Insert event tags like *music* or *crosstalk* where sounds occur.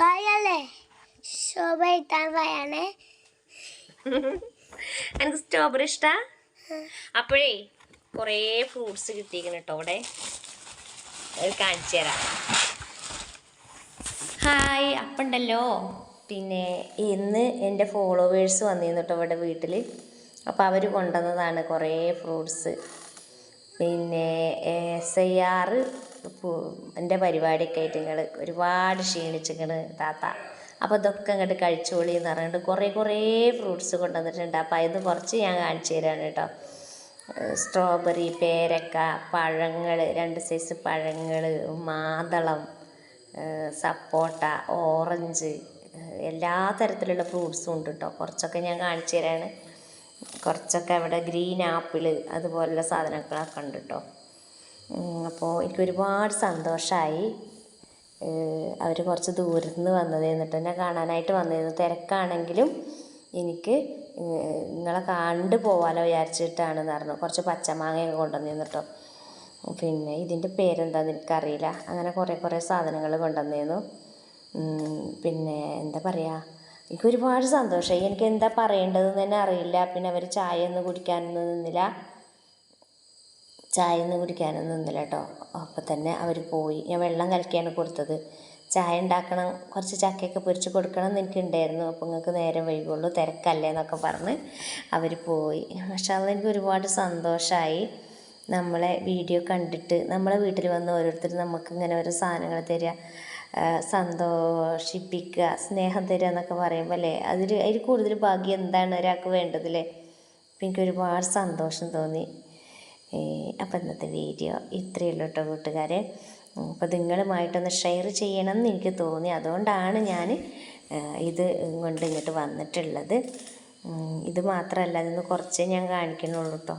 വായല്ലേ? ശോഭ ഇട്ടാൻ വായാണേ. *laughs* എനിക്ക് സ്ട്രോബെറി ഇഷ്ടാ? അപ്പോഴേ കുറേ ഫ്രൂട്ട്സ് കിട്ടിയിരിക്കണം കേട്ടോ അവിടെ. കാണിച്ചു തരാം. ഹായ് അപ്പുണ്ടല്ലോ പിന്നെ ഇന്ന് എന്റെ ഫോളോവേഴ്സ് വന്നിരുന്നു കേട്ടോ ഇവിടെ വീട്ടിൽ അപ്പോൾ അവർ കൊണ്ടുവന്നതാണ് കുറേ ഫ്രൂട്ട്സ് പിന്നെ എസ് ഐ ആർ എന്റെ പരിപാടിയൊക്കെ ആയിട്ട് നിങ്ങൾ ഒരുപാട് ക്ഷീണിച്ചിക്കണ് താത്ത. അപ്പോൾ ഇതൊക്കെ അങ്ങോട്ട് കഴിച്ചോളി എന്ന് പറഞ്ഞിട്ട് കുറേ കുറേ ഫ്രൂട്ട്സ് കൊണ്ടുവന്നിട്ടുണ്ട്. അപ്പോൾ അതിന് കുറച്ച് ഞാൻ കാണിച്ചു തരാണ് കേട്ടോ. സ്ട്രോബെറി പേരക്ക പഴങ്ങൾ രണ്ട് സൈസ് പഴങ്ങൾ മാതളം സപ്പോട്ട ഓറഞ്ച് എല്ലാ തരത്തിലുള്ള ഫ്രൂട്ട്സും ഉണ്ട് കേട്ടോ. കുറച്ചൊക്കെ ഞാൻ കാണിച്ചു തരാണ്. കുറച്ചൊക്കെ അവിടെ ഗ്രീൻ ആപ്പിൾ അതുപോലുള്ള സാധനങ്ങളൊക്കെ ഉണ്ട് കേട്ടോ. അപ്പോൾ എനിക്ക് ഒരുപാട് സന്തോഷമായി അവർ കുറച്ച് ദൂരത്ത് നിന്ന് വന്നത് എന്നിട്ട് എന്നെ കാണാനായിട്ട് വന്നിരുന്നു. തിരക്കാണെങ്കിലും എനിക്ക് നിങ്ങളെ കണ്ടു പോവാലോ വിചാരിച്ചിട്ടാണെന്ന് പറഞ്ഞു കുറച്ച് പച്ചമാങ്ങയൊക്കെ കൊണ്ടുവന്നിരുന്നു കേട്ടോ പിന്നെ ഇതിന്റെ പേരെന്താന്ന് എനിക്കറിയില്ല. അങ്ങനെ കുറേ കുറേ സാധനങ്ങൾ കൊണ്ടുവന്നിരുന്നു. പിന്നെ എന്താ പറയുക എനിക്ക് ഒരുപാട് സന്തോഷമായി എനിക്ക് എന്താ പറയേണ്ടതെന്ന് തന്നെ അറിയില്ല. പിന്നെ അവർ ചായ ഒന്നും കുടിക്കാനൊന്നും നിന്നില്ല. ചായ ഒന്നും കുടിക്കാനൊന്നും നിന്നില്ല കേട്ടോ. അപ്പോൾ തന്നെ അവർ പോയി. ഞാൻ വെള്ളം കലക്കിയാണ് കൊടുത്തത്. ചായ ഉണ്ടാക്കണം. കുറച്ച് ചക്കയൊക്കെ പൊരിച്ച് കൊടുക്കണം എന്ന് എനിക്കുണ്ടായിരുന്നു. അപ്പോൾ നിങ്ങൾക്ക് നേരം വൈകുള്ളൂ. തിരക്കല്ലേ എന്നൊക്കെ പറഞ്ഞ് അവർ പോയി. പക്ഷേ എനിക്ക് ഒരുപാട് സന്തോഷമായി നമ്മളെ വീഡിയോ കണ്ടിട്ട് നമ്മളെ വീട്ടിൽ വന്ന് ഓരോരുത്തർ നമുക്ക് ഇങ്ങനെ ഓരോ സാധനങ്ങൾ തരിക സന്തോഷിപ്പിക്കുക സ്നേഹം തരിക എന്നൊക്കെ പറയുമ്പോൾ അല്ലേ? അതിൽ അതിൽ കൂടുതൽ ഭാഗ്യം എന്താണ് ഒരാൾക്ക് വേണ്ടതില്ലേ അപ്പം എനിക്ക് ഒരുപാട് സന്തോഷം തോന്നി. അപ്പം ഇന്നത്തെ വീഡിയോ ഇത്രയേ ഉള്ളൂ കേട്ടോ കൂട്ടുകാരെ അപ്പോൾ നിങ്ങളുമായിട്ടൊന്ന് ഷെയർ ചെയ്യണം എന്ന് എനിക്ക് തോന്നി. അതുകൊണ്ടാണ് ഞാൻ ഇത് കൊണ്ട് ഇങ്ങോട്ട് വന്നിട്ടുള്ളത്. ഇത് മാത്രമല്ല ഇതൊന്ന് കുറച്ചേ ഞാൻ കാണിക്കണുള്ളൂ കേട്ടോ